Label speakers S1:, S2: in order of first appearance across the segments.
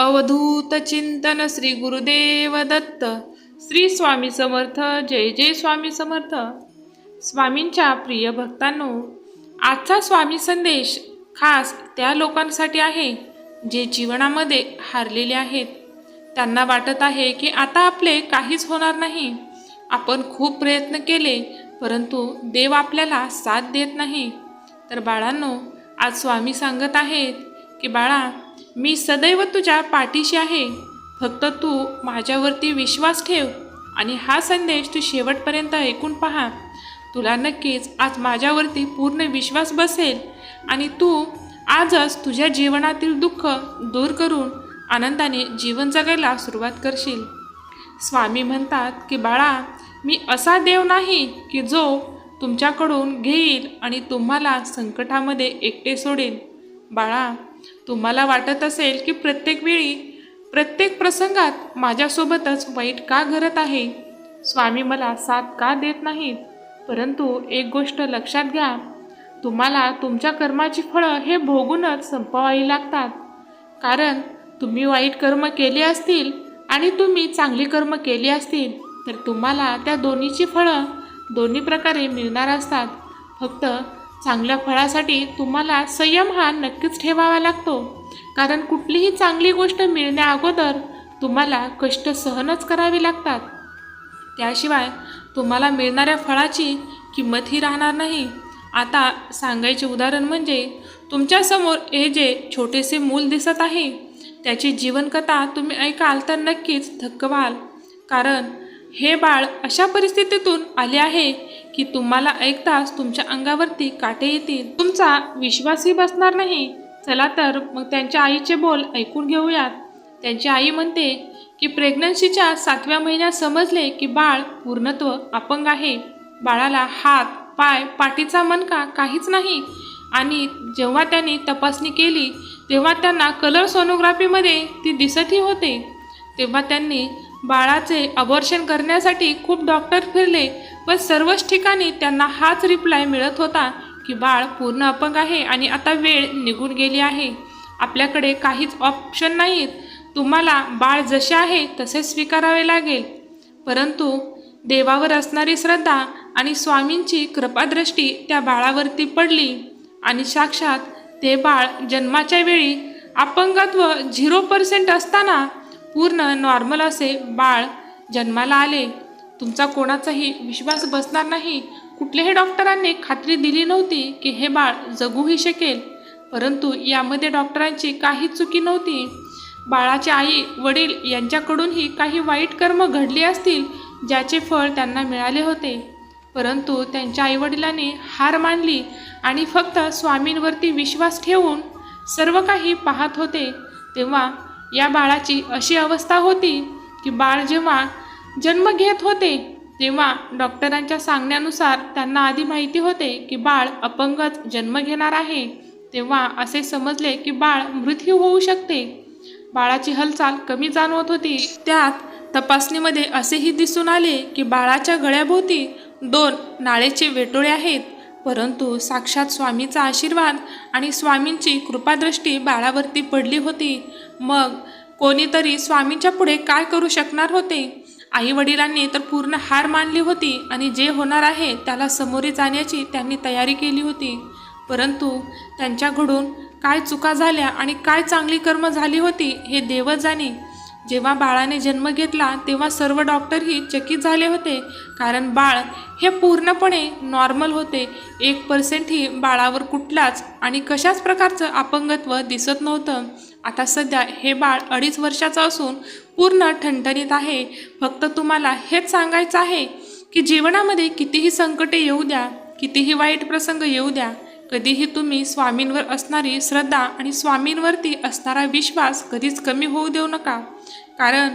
S1: अवधूत चिंतन श्री गुरुदेव दत्त. श्री स्वामी समर्थ जय जय स्वामी समर्थ. स्वामींच्या प्रिय भक्तांनो आजचा स्वामी संदेश खास त्या लोकांसाठी आहे जे जीवनामध्ये हारलेले आहेत. त्यांना वाटत आहे की आता आपले काहीच होणार नाही. आपण खूप प्रयत्न केले परंतु देव आपल्याला साथ देत नाही. तर बाळांनो आज स्वामी सांगत आहेत की बाळा मी सदैव तुझ्या पाठीशी आहे. फक्त तू माझ्यावरती विश्वास ठेव आणि हा संदेश तू शेवटपर्यंत ऐकून पहा. तुला नक्कीच आज माझ्यावरती पूर्ण विश्वास बसेल आणि तू आजच तुझ्या जीवनातील दुःख दूर करून आनंदाने जीवन जगायला सुरुवात करशील. स्वामी म्हणतात की बाळा मी असा देव नाही की जो तुमच्याकडून घेईल आणि तुम्हाला संकटामध्ये एकटे सोडेल. बाळा तुम्हाला वाटत असेल की प्रत्येक वेळी प्रत्येक प्रसंगात माझ्यासोबतच वाईट का घडत आहे? स्वामी मला साथ का देत नाहीत? परंतु एक गोष्ट लक्षात घ्या. तुम्हाला तुमच्या कर्माची फळं हे भोगूनच संपवावी लागतात. कारण तुम्ही वाईट कर्म केले असतील आणि तुम्ही चांगली कर्म केली असतील तर तुम्हाला त्या दोन्हीची फळं दोन्ही प्रकारे मिळणार असतात. फक्त चांगल्या फळासाठी तुम्हाला संयम हा नक्कीच ठेवावा लागतो. कारण कुठलीही चांगली गोष्ट मिळण्या अगोदर तुम्हाला कष्ट सहनच करावी लागतात. त्याशिवाय तुम्हाला मिळणाऱ्या फळाची किंमतही राहणार नाही. आता सांगायचे उदाहरण म्हणजे तुमच्यासमोर हे जे छोटेसे मूल दिसत आहे त्याची जीवनकथा तुम्ही ऐकाल तर नक्कीच थक्क व्हाल कारण हे बाळ अशा परिस्थितीतून आले आहे की तुम्हाला ऐकताच तुमच्या अंगावरती काटे येतील. तुमचा विश्वासही बसणार नाही. चला तर मग त्यांच्या आईचे बोल ऐकून घेऊयात. त्यांची आई म्हणते की प्रेग्नन्सीच्या सातव्या महिन्यात समजले की बाळ पूर्णत्व अपंग आहे. बाळाला हात पाय पाठीचा मनका काहीच नाही. आणि जेव्हा त्यांनी तपासणी केली तेव्हा त्यांना कलर सोनोग्राफीमध्ये ती दिसतही होते. तेव्हा त्यांनी बाळाचे अबॉर्शन करण्यासाठी खूप डॉक्टर फिरले व सर्वच ठिकाणी त्यांना हाच रिप्लाय मिळत होता की बाळ पूर्ण अपंग आहे आणि आता वेळ निघून गेली आहे. आपल्याकडे काहीच ऑप्शन नाहीत. तुम्हाला बाळ जसे आहे तसे स्वीकारावे लागेल. परंतु देवावर असणारी श्रद्धा आणि स्वामींची कृपादृष्टी त्या बाळावरती पडली. आणि साक्षात ते बाळ जन्माच्या वेळी अपंगत्व झिरो पर्सेंट असताना पूर्ण नॉर्मल असे बाळ जन्माला आले. तुमचा कोणाचाही विश्वास बसणार नाही. कुठल्याही डॉक्टरांनी खात्री दिली नव्हती की हे बाळ जगूही शकेल. परंतु यामध्ये डॉक्टरांची काही चुकी नव्हती. बाळाची आई वडील यांच्याकडूनही काही वाईट कर्म घडली असतील ज्याचे फळ त्यांना मिळाले होते. परंतु त्यांच्या आईवडिलांनी हार मानली आणि फक्त स्वामींवरती विश्वास ठेवून सर्व काही पाहत होते. तेव्हा या बाळाची अशी अवस्था होती की बाळ जेव्हा जन्म घेत होते तेव्हा डॉक्टरांच्या सांगण्यानुसार त्यांना आधी माहिती होते की बाळ अपंगच जन्म घेणार आहे. तेव्हा असे समजले की बाळ मृत्यू होऊ शकते. बाळाची हालचाल कमी जाणवत होती. त्यात तपासणीमध्ये असेही दिसून आले की बाळाच्या गळ्याभोवती दोन नाळेचे वेटोळे आहेत. परंतु साक्षात स्वामीचा आशीर्वाद आणि स्वामींची कृपादृष्टी बाळावरती पडली होती. मग कोणीतरी स्वामींच्या पुढे काय करू शकणार होते? आई वडिलांनी तर पूर्ण हार मानली होती आणि जे होणार आहे त्याला समोरे जाण्याची त्यांनी तयारी केली होती. परंतु त्यांच्याकडून काय चुका झाल्या आणि काय चांगली कर्म झाली होती हे देवच जाणे जेव्हा बाळाने जन्म घेतला तेव्हा सर्व डॉक्टरही चकित झाले होते. कारण बाळ हे पूर्णपणे नॉर्मल होते. एक पर्सेंटही बाळावर कुठलाच आणि कशाच प्रकारचं अपंगत्व दिसत नव्हतं. आता सध्या हे बाळ अडीच वर्षाचं असून पूर्ण ठणठणीत आहे. फक्त तुम्हाला हेच सांगायचं आहे की जीवनामध्ये कितीही संकटे येऊ द्या कितीही वाईट प्रसंग येऊ द्या कधीही तुम्ही स्वामींवर असणारी श्रद्धा आणि स्वामींवरती असणारा विश्वास कधीच कमी होऊ देऊ नका. कारण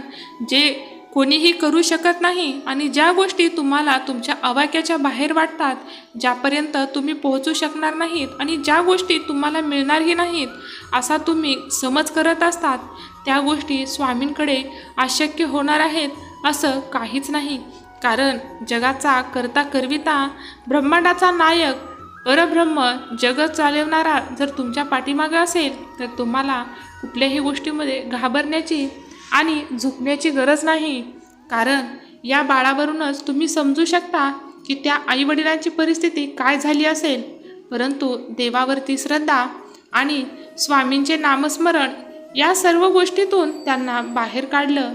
S1: जे कोणीही करू शकत नाही आणि ज्या गोष्टी तुम्हाला तुमच्या अवाक्याच्या बाहेर वाटतात ज्यापर्यंत तुम्ही पोहोचू शकणार नाहीत आणि ज्या गोष्टी तुम्हाला मिळणारही नाहीत असा तुम्ही समज करत असतात त्या गोष्टी स्वामींकडे अशक्य होणार आहेत असं काहीच नाही. कारण जगाचा करता करविता ब्रह्मांडाचा नायक परब्रह्म जगत चालवणारा जर तुमच्या पाठीमागं असेल तर तुम्हाला कुठल्याही गोष्टीमध्ये घाबरण्याची आणि झुकण्याची गरज नाही. कारण या बाळावरूनच तुम्ही समजू शकता की त्या आईवडिलांची परिस्थिती काय झाली असेल. परंतु देवावरती श्रद्धा आणि स्वामींचे नामस्मरण या सर्व गोष्टीतून त्यांना बाहेर काढलं.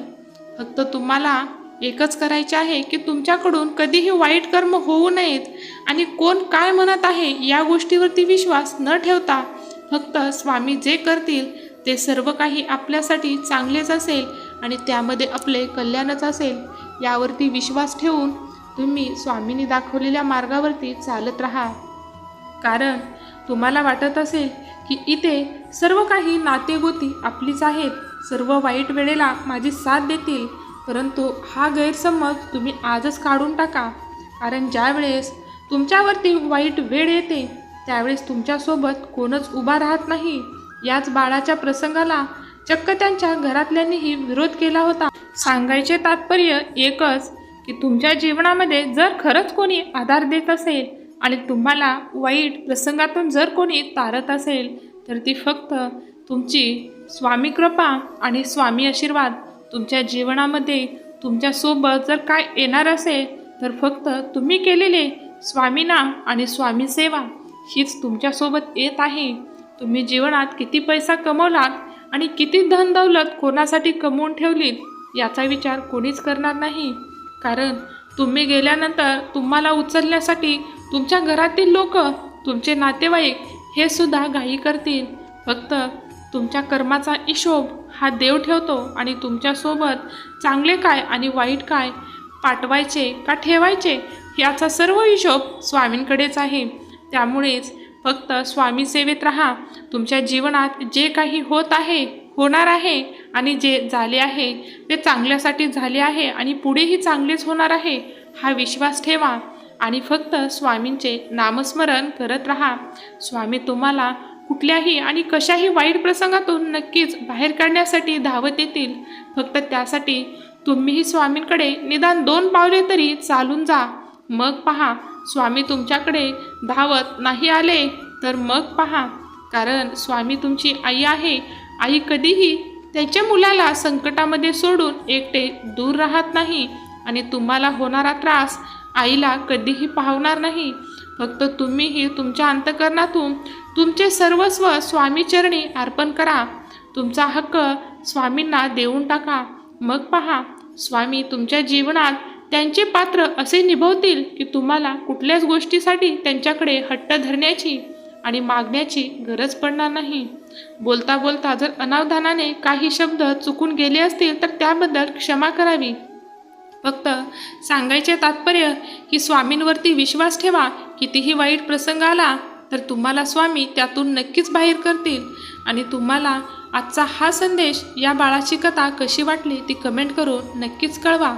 S1: फक्त तुम्हाला एकच करायचे आहे की तुमच्याकडून कधीही वाईट कर्म होऊ नयेत आणि कोण काय म्हणत आहे या गोष्टीवरती विश्वास न ठेवता फक्त स्वामी जे करतील ते सर्व काही आपल्यासाठी चांगलेच असेल आणि त्यामध्ये आपले कल्याणच असेल यावरती विश्वास ठेवून तुम्ही स्वामींनी दाखवलेल्या मार्गावरती चालत राहा. कारण तुम्हाला वाटत असेल की इथे सर्व काही नातेगोती आपलीच आहेत सर्व वाईट वेळेला माझी साथ देतील परंतु हा गैरसमज तुम्ही आजच काढून टाका. कारण ज्यावेळेस तुमच्यावरती वाईट वेळ येते त्यावेळेस तुमच्यासोबत कोणच उभा राहत नाही. याच बाळाच्या प्रसंगाला चक्क त्यांच्या घरातल्यांनीही विरोध केला होता. सांगायचे तात्पर्य एकच की तुमच्या जीवनामध्ये जर खरंच कोणी आधार देत असेल आणि तुम्हाला वाईट प्रसंगातून जर कोणी तारत असेल तर ती फक्त तुमची स्वामी कृपा आणि स्वामी आशीर्वाद. तुमच्या जीवनामध्ये तुमच्यासोबत जर काय येणार असेल तर फक्त तुम्ही केलेले स्वामीनाम आणि स्वामी सेवा हीच तुमच्यासोबत येत आहे. तुम्ही जीवनात किती पैसा कमवलात आणि किती धन दौलत कोणासाठी कमवून ठेवलीत याचा विचार कोणीच करणार नाही. कारण तुम्ही गेल्यानंतर तुम्हाला उचलण्यासाठी तुमच्या घरातील लोक तुमचे नातेवाईक हे सुद्धा घाई करतील. फक्त तुमच्या कर्माचा हिशोब हा देव ठेवतो आणि तुमच्यासोबत चांगले काय आणि वाईट काय पाठवायचे का ठेवायचे याचा सर्व हिशोब स्वामींकडेच आहे. त्यामुळेच फक्त स्वामी सेवेत राहा. तुमच्या जीवनात जे काही होत आहे होणार आहे आणि जे झाले आहे ते चांगल्यासाठी झाले आहे आणि पुढेही चांगलेच होणार आहे हा विश्वास ठेवा. आणि फक्त स्वामींचे नामस्मरण करत राहा. स्वामी तुम्हाला कुठल्याही आणि कशाही वाईट प्रसंगातून नक्कीच बाहेर काढण्यासाठी धावत येतील. फक्त त्यासाठी तुम्हीही स्वामींकडे निदान दोन पावले तरी चालून जा. मग पहा स्वामी तुमच्याकडे धावत नाही आले तर मग पहा. कारण स्वामी तुमची आई आहे. आई कधीही त्याच्या मुलाला संकटामध्ये सोडून एकटे दूर राहत नाही आणि तुम्हाला होणारा त्रास आईला कधीही पाहणार नाही. फक्त तुम्हीही तुमच्या अंतकरणातून तुमचे सर्वस्व स्वामीचरणी अर्पण करा. तुमचा हक्क स्वामींना देऊन टाका. मग पहा स्वामी तुमच्या जीवनात त्यांचे पात्र असे निभवतील की तुम्हाला कुठल्याच गोष्टीसाठी त्यांच्याकडे हट्ट धरण्याची आणि मागण्याची गरज पडणार नाही. बोलता बोलता जर अनावधानाने काही शब्द चुकून गेले असतील तर त्याबद्दल क्षमा करावी. फक्त सांगायचे तात्पर्य की स्वामींवरती विश्वास ठेवा. कितीही वाईट प्रसंग आला तर तुम्हाला स्वामी त्यातून नक्कीच बाहेर करतील. आणि तुम्हाला आजचा हा संदेश या बाळाची कथा कशी वाटली ती कमेंट करून नक्कीच कळवा.